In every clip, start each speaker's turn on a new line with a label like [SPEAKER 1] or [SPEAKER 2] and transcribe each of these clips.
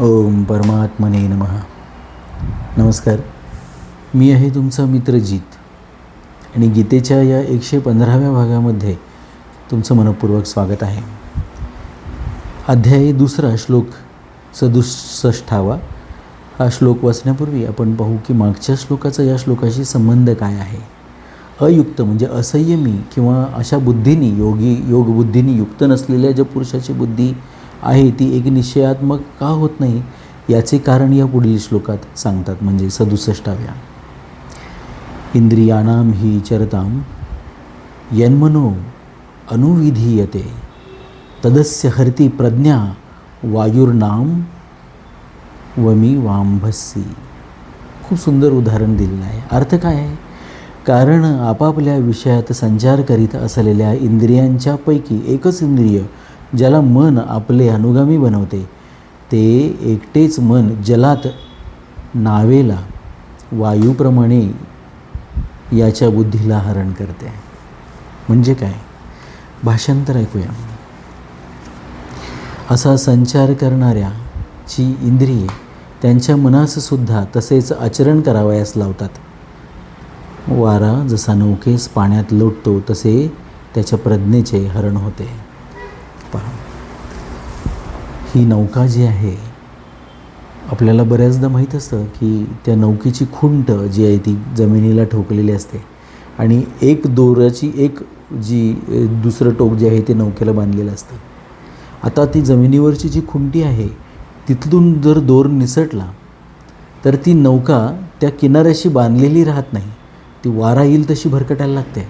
[SPEAKER 1] ओम परमात्मने नमः. नमस्कार. मी आहे तुमचा मित्र जीत. आणि गीतेच्या या एकशे पंधराव्या भागामध्ये तुमचं मनपूर्वक स्वागत आहे. अध्याय दुसरा श्लोक सदुसष्टावा हा श्लोक वाचण्यापूर्वी आपण पाहू की मागच्या श्लोकाचा या श्लोकाशी संबंध काय आहे. अयुक्त म्हणजे असंयमी किंवा अशा बुद्धीनी योगी योगबुद्धीनी युक्त नसलेल्या ज्या पुरुषाची बुद्धी आहे ती एक निश्चयात्मक का होत नाही याचे कारण या पुढील श्लोकात सांगतात म्हणजे सदुसष्टाव्या. इंद्रियाणाम ही चरताम यन्मनो अनुविधीयते तदस्य हरती प्रज्ञा वायुर्नाम वमी वांभस्सी खूप सुंदर उदाहरण दिलेलं आहे. अर्थ काय आहे? कारण आपापल्या विषयात संचार करीत असलेल्या इंद्रियांच्यापैकी एकच इंद्रिय ज्याला मन आपले अनुगामी बनवते ते एकटेच मन जलात नावेला वायूप्रमाणे याच्या बुद्धीला हरण करते. म्हणजे काय? भाषांतर ऐकूया. असा संचार करणाऱ्याची इंद्रिये त्यांच्या मनाससुद्धा तसेच आचरण करावयास लावतात. वारा जसा नौकेस पाण्यात लोटतो तसे त्याच्या प्रज्ञेचे हरण होते. ही नौका जी आहे आपल्याला बऱ्याचदा माहीत असतं की त्या नौकेची खुंट जी आहे ती जमिनीला ठोकलेली असते. आणि एक दोराची एक जी दुसरं टोक जे आहे ते नौकेला बांधलेलं असतं. आता ती जमिनीवरची जी खुंटी आहे तिथून जर दोर निसटला तर ती नौका त्या किनाऱ्याशी बांधलेली राहत नाही. ती वारा येईल तशी भरकटायला लागते.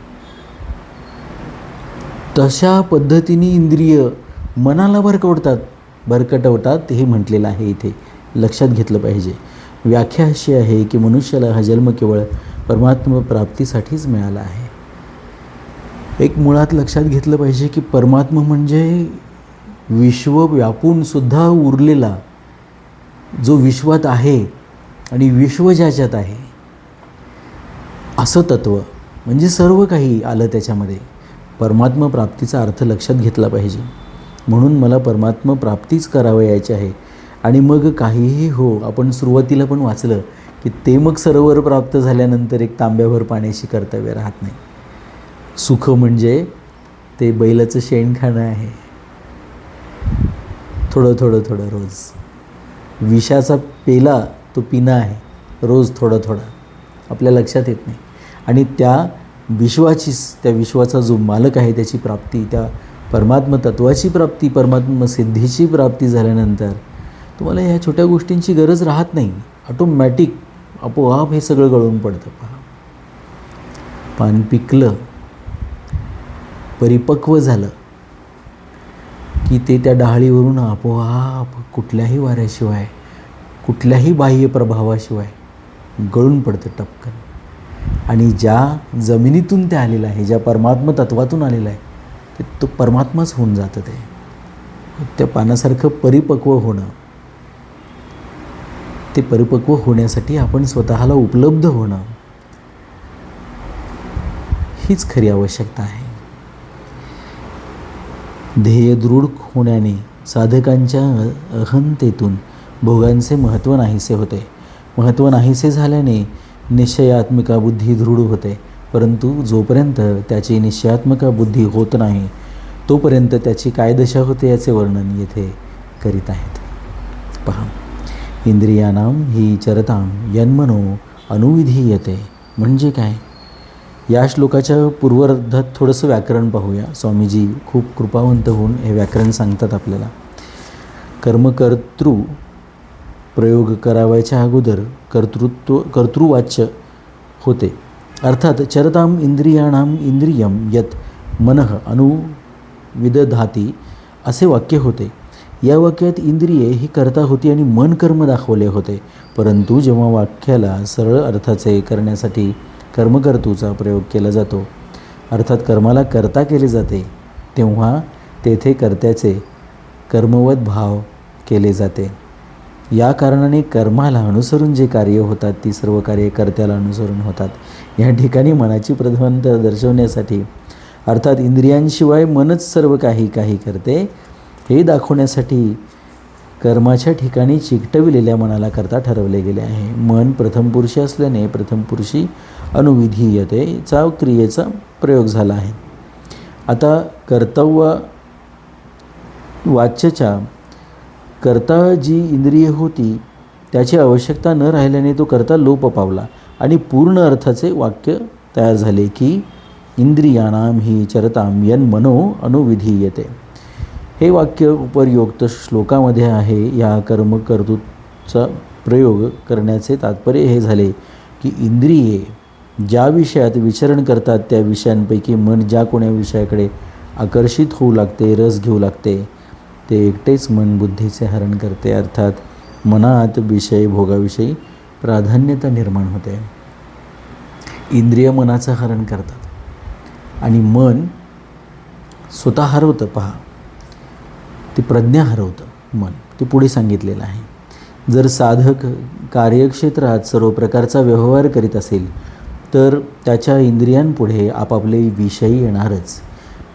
[SPEAKER 1] तशा पद्धतीने इंद्रिय मनाला भरकवतात. भरकटवतात हे म्हटलेलं आहे इथे. लक्षात घेतलं पाहिजे. व्याख्या अशी आहे की मनुष्याला हा जन्म केवळ परमात्म प्राप्तीसाठीच मिळाला आहे. एक मुळात लक्षात घेतलं पाहिजे की परमात्मा म्हणजे विश्व व्यापूनसुद्धा उरलेला जो विश्वात आहे आणि विश्व ज्याच्यात आहे असं तत्त्व म्हणजे सर्व काही आलं त्याच्यामध्ये. परमात्मा प्राप्तीचा अर्थ लक्षात घेतला पाहिजे. म्हणून मला परमात्म प्राप्तीच करावयाची आहे. आणि मग काहीही हो आपण सुरुवातीला पण वाचलं की ते मग सरोवर प्राप्त झाल्यानंतर एक तांब्याभर पाण्याशी कर्तव्य राहत नाही. सुख म्हणजे ते बैलाचं शेण खाणं आहे. थोडं थोडं थोडं रोज. विषाचा पेला तो पिणं आहे. रोज थोडं थोडं. आपल्या लक्षात येत नाही. आणि त्या विश्वाचीच त्या विश्वाचा जो मालक आहे त्याची प्राप्ती त्या परमात्म तत्वाची प्राप्ती परमात्म सिद्धीची प्राप्ती झाल्यानंतर तुम्हाला ह्या छोट्या गोष्टींची गरज राहत नाही. ऑटोमॅटिक आपोआप हे सगळं गळून पडतं. पहा. पान पिकलं परिपक्व झालं की ते त्या डहाळीवरून आपोआप कुठल्याही वाऱ्याशिवाय कुठल्याही बाह्य प्रभावाशिवाय गळून पडतं टपकन. आणि ज्या जमिनीतून ते आलेलं आहे ज्या परमात्म तत्वातून आलेलं आहे ते तो परमात्माच होऊन जातं ते. त्या पानासारखं परिपक्व होणं ते परिपक्व होण्यासाठी आपण स्वतःला उपलब्ध होणं हीच खरी आवश्यकता आहे. ध्येय दृढ होण्याने साधकांच्या अहंतेतून भोगांचे महत्त्व नाहीसे होते. महत्त्व नाहीसे झाल्याने निश्चयात्मिका बुद्धी दृढ होते. परंतु जोपर्यंत त्याची निश्चयात्मक बुद्धी होत नाही तोपर्यंत त्याची काय दशा होते याचे वर्णन येथे करीत आहेत. पहा इंद्रियानाम ही चरताम यन्मनो अनुविधी येते म्हणजे काय? या श्लोकाच्या पूर्वार्धात थोडंसं व्याकरण पाहूया. स्वामीजी खूप कृपावंत होऊन हे व्याकरण सांगतात आपल्याला. कर्मकर्तृ प्रयोग करावयाच्या अगोदर कर्तृत्व कर्तृवाच्य होते. अर्थात चरताम इंद्रियाणाम इंद्रियम यत मनः अनुविदधाती असे वाक्य होते. या वाक्यात इंद्रिये ही करता होती आणि मन कर्म दाखवले होते. परंतु जेव्हा वाक्याला सरळ अर्थाचे करण्यासाठी कर्मकर्तूचा प्रयोग केला जातो अर्थात कर्माला करता केले जाते तेव्हा तेथे कर्त्याचे कर्मवत भाव केले जाते. या कारणाने कर्माला अनुसरून जे कार्य होतात ती सर्व कार्यकर्त्याला अनुसरून होतात. या ठिकाणी मनाची प्रधानता दर्शवण्यासाठी अर्थात इंद्रियांशिवाय मनच सर्व काही काही करते हे दाखवण्यासाठी कर्माच्या ठिकाणी चिकटविलेल्या मनाला करता ठरवले गेले आहे. मन प्रथम पुरुषी असल्याने प्रथम पुरुषी अनुविधीयतेचा क्रियेचा प्रयोग झाला आहे. आता कर्तव्य वाच्यच्या करता जी इंद्रिय होती त्याची आवश्यकता न राहिल्याने तो करता लोप पावला आणि पूर्ण अर्थाचे वाक्य तयार झाले की इंद्रियाणाम ही चरताम यन मनो अनुविधीयते. हे वाक्य उपरयोक्त श्लोकामध्ये आहे या कर्मकर्तृचा प्रयोग करण्याचे तात्पर्य हे झाले की इंद्रिये ज्या विषयात विचरण करतात त्या विषयांपैकी मन ज्या कोण्या विषयाकडे आकर्षित होऊ लागते रस घेऊ लागते ते एकटेच मन बुद्धीचे हरण करते अर्थात मनात विषय भोगाविषयी प्राधान्यता निर्माण होते. इंद्रिय मनाचं हरण करतात. आणि मन स्वतः हरवतं पहा. ते प्रज्ञा हरवतं मन. ते पुढे सांगितलेलं आहे. जर साधक कार्यक्षेत्रात सर्व प्रकारचा व्यवहार करीत असेल तर त्याच्या इंद्रियांपुढे आपापले विषय येणारच.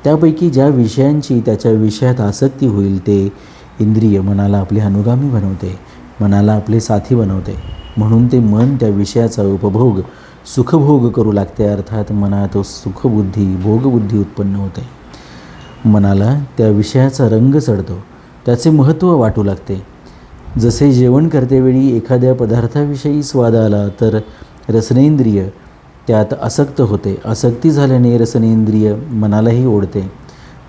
[SPEAKER 1] त्यापैकी ज्या विषयांची त्याच्या विषयात आसक्ती होईल ते इंद्रिय मनाला आपले अनुगामी बनवते मनाला आपले साथी बनवते. म्हणून ते मन त्या विषयाचा उपभोग सुखभोग करू लागते. अर्थात मनात सुखबुद्धी भोगबुद्धी उत्पन्न होते. मनाला त्या विषयाचा रंग चढतो त्याचे महत्त्व वाटू लागते. जसे जेवण करतेवेळी एखाद्या पदार्थाविषयी स्वाद आला तर रसनेंद्रिय त्यात आसक्त होते. आसक्ती झाल्याने रसनेंद्रिय मनालाही ओढते.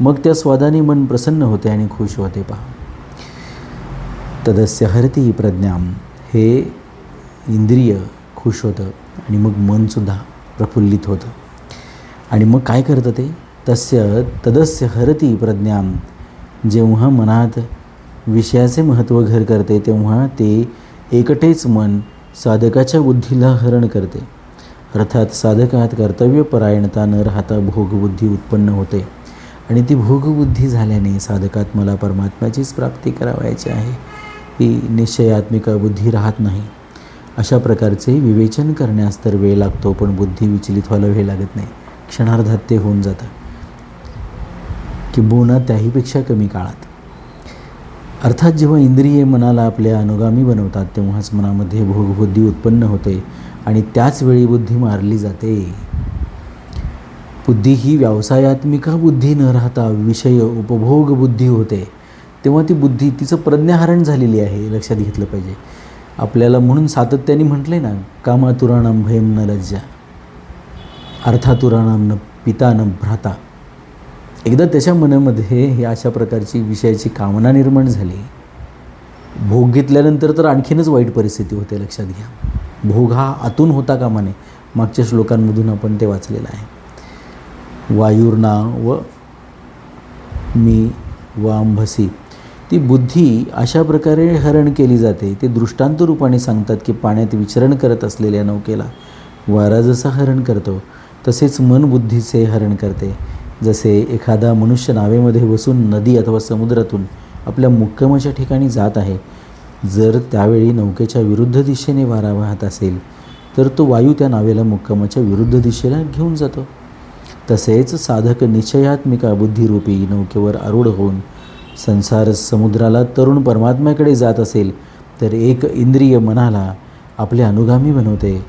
[SPEAKER 1] मग त्या स्वादाने मन प्रसन्न होते आणि खुश होते पहा. तदस्य हरती प्रज्ञाम हे इंद्रिय खुश होतं आणि मग मनसुद्धा प्रफुल्लित होतं. आणि मग काय करतं ते? तस्य तदस्य हरती प्रज्ञाम जेव्हा मनात विषयाचे महत्त्व घर करते तेव्हा ते एकटेच मन साधकाच्या बुद्धीला हरण करते. अर्थात साधकात कर्तव्यपरायणता न राहता भोगबुद्धी उत्पन्न होते. आणि ती भोगबुद्धी झाल्याने साधकात मला परमात्म्याचीच प्राप्ती करावायची आहे. ही निश्चयात्मिका बुद्धी राहत नाही. अशा प्रकारचे विवेचन करण्यास तर वेळ लागतो पण बुद्धी विचलित व्हायला वेळ लागत नाही. क्षणार्धात ते होऊन जातं. किंबहुना त्याहीपेक्षा कमी काळात. अर्थात जेव्हा इंद्रिये मनाला आपल्या अनुगामी बनवतात तेव्हाच मनामध्ये भोगबुद्धी उत्पन्न होते. आणि त्याच वेळी बुद्धी मारली जाते. बुद्धी ही व्यवसायात्मिका बुद्धी न राहता विषय उपभोग बुद्धी होते. तेव्हा ती बुद्धी तिचं प्रज्ञाहरण झालेली आहे लक्षात घेतलं पाहिजे. आपल्याला म्हणून सातत्याने म्हटले ना कामातुराणाम भयम न लज्जा अर्थातुराणाम न पिता न भ्राता. एकदा त्याच्या मनामध्ये ही अशा प्रकारची विषयाची कामना निर्माण झाली. भोग घेतल्यानंतर तर आणखीनच वाईट परिस्थिती होते लक्षात घ्या. भोग हा आतून होता कामा नये मागच्या श्लोकांमधून आपण ते वाचलेलं आहे. वायुर्ना व मी वांभसी. ती बुद्धी अशा प्रकारे हरण केली जाते ते दृष्टांत रूपाने सांगतात की पाण्यात विचरण करत असलेल्या नौकेला वारा जसा हरण करतो तसेच मन बुद्धीचे हरण करते. जसे एखादा मनुष्य नावेमध्ये बसून नदी अथवा समुद्रातून आपल्या मुक्कामाच्या ठिकाणी जात आहे जर त्यावेळी नौकेच्या विरुद्ध दिशेने वारा वाहत असेल तर तो वायू त्या नावेला मुक्कामाच्या विरुद्ध दिशेला घेऊन जातो. तसेच साधक निश्चयात्मिका बुद्धिरूपी नौकेवर आरूढ होऊन संसार समुद्राला तरुण परमात्म्याकडे जात असेल तर एक इंद्रिय मनाला आपले अनुगामी बनवते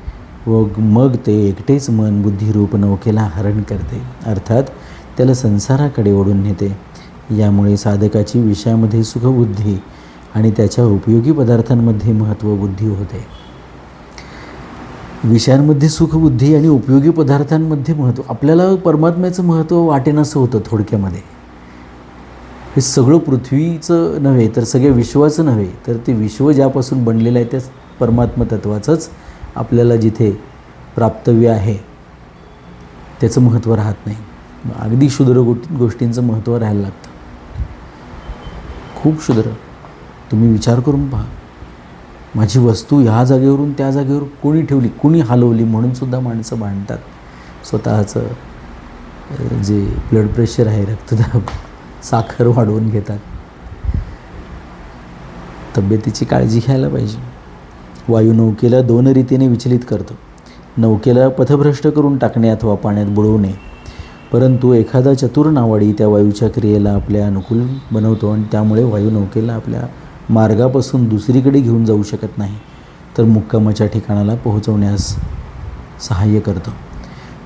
[SPEAKER 1] व मग ते एकटेच मन बुद्धिरूप नौकेला हरण करते. अर्थात त्याला संसाराकडे ओढून नेते. यामुळे साधकाची विषयामध्ये सुखबुद्धी आणि त्याच्या उपयोगी पदार्थांमध्ये महत्त्वबुद्धी होते. विषयांमध्ये सुखबुद्धी आणि उपयोगी पदार्थांमध्ये महत्त्व आपल्याला परमात्म्याचं महत्त्व वाटेनासं होतं थोडक्यामध्ये. हे सगळं पृथ्वीचं नव्हे तर सगळ्या विश्वाचं नव्हे तर ते विश्व ज्यापासून बनलेलं आहे त्या परमात्मतत्वाचंच आपल्याला जिथे प्राप्तव्य आहे त्याचं महत्त्व राहत नाही. अगदी क्षुद्र गो गोष्टींचं महत्त्व राहायला लागतं. खूप क्षुद्र. तुम्ही विचार करून पहा. माझी वस्तू ह्या जागेवरून त्या जागेवर कोणी ठेवली कोणी हलवली म्हणूनसुद्धा माणसं मांडतात स्वतःचं जे ब्लड प्रेशर आहे रक्तदाब साखर वाढवून घेतात. तब्येतीची काळजी घ्यायला पाहिजे. वायू नौकेला दोन रीतीने विचलित करतो. नौकेला पथभ्रष्ट करून टाकणे अथवा पाण्यात बुडवणे. परंतु एखादा चतुर नावाडी त्या वायूच्या क्रियेला आपल्या अनुकूल बनवतो आणि त्यामुळे वायू नौकेला आपल्या मार्गापासून दुसरीकडे घेऊन जाऊ शकत नाही तर मुक्कामाच्या ठिकाणाला पोहोचवण्यास सहाय्य करतं.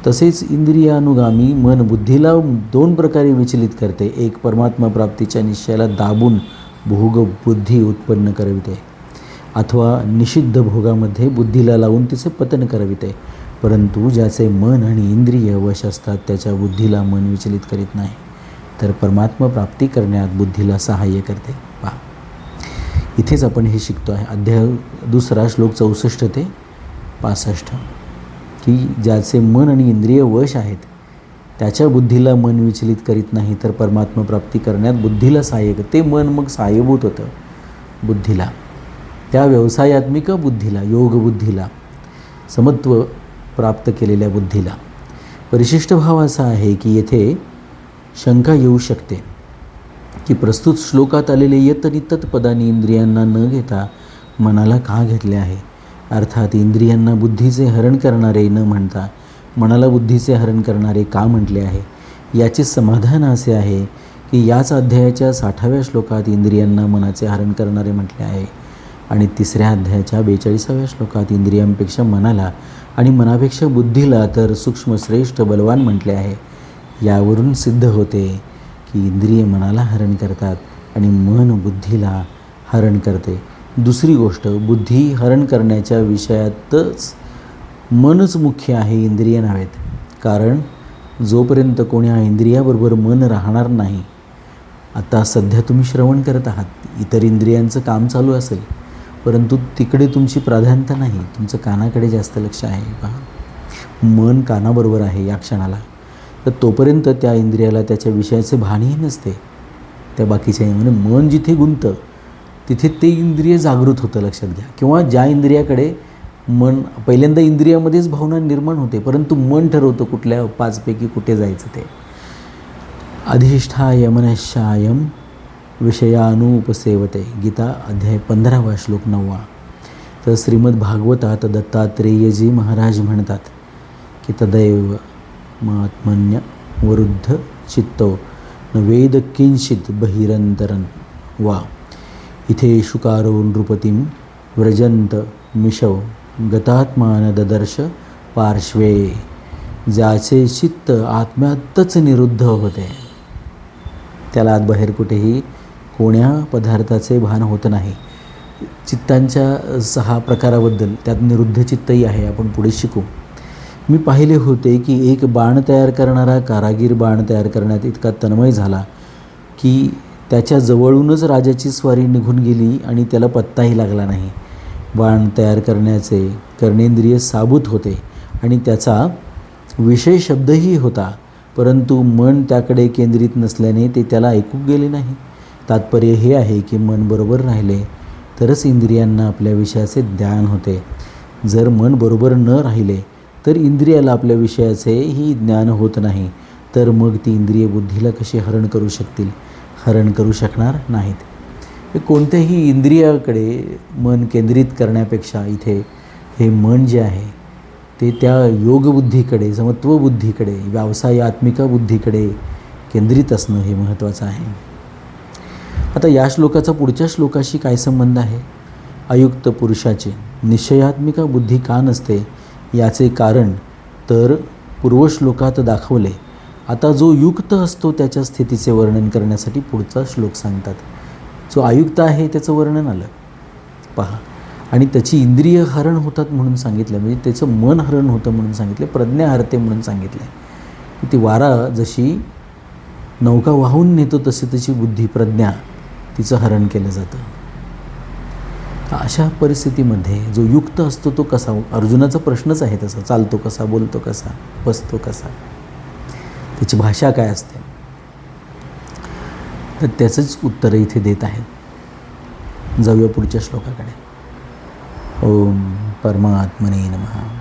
[SPEAKER 1] तसेच इंद्रियानुगामी मन बुद्धीला दोन प्रकारे विचलित करते. एक परमात्मा प्राप्तीच्या निश्चयाला दाबून भोग बुद्धी उत्पन्न करविते अथवा निषिद्ध भोगामध्ये बुद्धीला लावून तिचे पतन करविते. परंतु ज्याचे मन आणि इंद्रिय वश असतात त्याच्या बुद्धीला मन विचलित करीत नाही तर परमात्मा प्राप्ती करण्यात बुद्धीला सहाय्य करते. इथेच आपण हे शिकतो आहे. अध्याय दुसरा श्लोक चौसष्ट ते पासष्ट. की ज्याचे मन आणि इंद्रिय वश आहेत त्याच्या बुद्धीला मन विचलित करीत नाही तर परमात्मा प्राप्ती करण्यात बुद्धीला सहाय्य ते मन मग सहाय्यभूत होतं बुद्धीला. त्या व्यवसायात्मिक बुद्धीला योग बुद्धीला समत्व प्राप्त केलेल्या बुद्धीला. परिशिष्ट भाव असा आहे की येथे शंका येऊ शकते. की प्रस्तुत श्लोकात आलेले यत आणि तत्पदानी इंद्रियांना न घेता मनाला का घेतले आहे? अर्थात इंद्रियांना बुद्धीचे हरण करणारे न म्हणता मनाला बुद्धीचे हरण करणारे का म्हटले आहे? याचे समाधान असे आहे की याच अध्यायाच्या साठाव्या श्लोकात इंद्रियांना मनाचे हरण करणारे म्हटले आहे आणि तिसऱ्या अध्यायाच्या बेचाळीसाव्या श्लोकात इंद्रियांपेक्षा मनाला आणि मनापेक्षा बुद्धीला तर सूक्ष्म श्रेष्ठ बलवान म्हटले आहे. यावरून सिद्ध होते की इंद्रिय मनाला हरण करतात आणि मन बुद्धीला हरण करते. दुसरी गोष्ट बुद्धी हरण करण्याच्या विषयातच मनच मुख्य आहे इंद्रिय नावेत. कारण जोपर्यंत कोण्या इंद्रियाबरोबर मन राहणार नाही आता सध्या तुम्ही श्रवण करत आहात. इतर इंद्रियांचं काम चालू असेल परंतु तिकडे तुमची प्राधान्यता नाही. तुमचं कानाकडे जास्त लक्ष आहे. पहा. मन कानाबरोबर आहे या क्षणाला. तर तोपर्यंत त्या इंद्रियाला त्याच्या विषयाचे भानही नसते. त्या बाकीच्या म्हणजे मन जिथे गुंतं तिथे ते इंद्रिय जागृत होतं लक्षात घ्या. किंवा ज्या इंद्रियाकडे मन पहिल्यांदा इंद्रियामध्येच भावना निर्माण होते परंतु मन ठरवतं कुठल्या पाचपैकी कुठे जायचं ते. अधिष्ठाय मनशायम विषयानुपसेवते. गीता अध्याय पंधरावा श्लोक नववा. तर श्रीमद भागवतात दत्तात्रेयजी महाराज म्हणतात की तदैव महात्मन्य वरुद्ध चित्तो। न वेद किंचित बहिरंतरन वा। इथे शुकारो नृपतीं व्रजंत मिशव गतात्मान ददर्श पार्श्वे। ज्याचे चित्त आत्म्यातच निरुद्ध होते। त्याला आत बाहेर कुठेही कोण्या पदार्थाचे भान होत नाही। चित्तांच्या सहा प्रकाराबद्दल त्यात निरुद्ध चित्तही आहे आपण पुढे शिकू। मी पाहिले होते की एक बाण तयार करणारा कारागीर बाण तयार करण्यात इतका तन्मय झाला की त्याच्या जवळूनच राजाची स्वारी निघून गेली आणि त्याला पत्ताही लागला नाही. बाण तयार करण्याचे कर्णेंद्रिय साबूत होते आणि त्याचा विषय शब्दही होता परंतु मन त्याकडे केंद्रित नसल्याने ते त्याला ऐकू गेले नाही. तात्पर्य हे आहे की मन बरोबर राहिले तरच इंद्रियांना आपल्या विषयाचे ज्ञान होते. जर मन बरोबर न राहिले तर इंद्रियाला आपल्या विषयाचेही ज्ञान होत नाही तर मग ती इंद्रिय बुद्धीला कशी हरण करू शकतील? हरण करू शकणार नाहीत. कोणत्याही इंद्रियाकडे मन केंद्रित करण्यापेक्षा इथे हे मन जे आहे ते त्या योगबुद्धीकडे समत्वबुद्धीकडे व्यावसायात्मिका बुद्धीकडे केंद्रित असणं हे महत्त्वाचं आहे. आता या श्लोकाचा पुढच्या श्लोकाशी काय संबंध आहे? अयुक्त पुरुषाचे निश्चयात्मिका बुद्धी का नसते? याचे कारण तर पूर्वश्लोकात दाखवले. आता जो युक्त असतो त्याच्या स्थितीचे वर्णन करण्यासाठी पुढचा श्लोक सांगतात. जो आयुक्त आहे त्याचं वर्णन आलं. पहा. आणि त्याची इंद्रिय हरण होतात म्हणून सांगितलं. म्हणजे त्याचं मन हरण होतं म्हणून सांगितलं. प्रज्ञा हरते म्हणून सांगितलं. आहे ती वारा जशी नौका वाहून नेतो तशी त्याची बुद्धी प्रज्ञा तिचं हरण केलं जातं. तर अशा परिस्थितीमध्ये जो युक्त असतो तो कसा? अर्जुनाचा प्रश्नच आहे तसा. चालतो कसा? बोलतो कसा? बसतो कसा? त्याची भाषा काय असते? तर त्याचंच उत्तर इथे देत आहेत. जाऊया पुढच्या श्लोकाकडे. ओम परमात्मने नमः.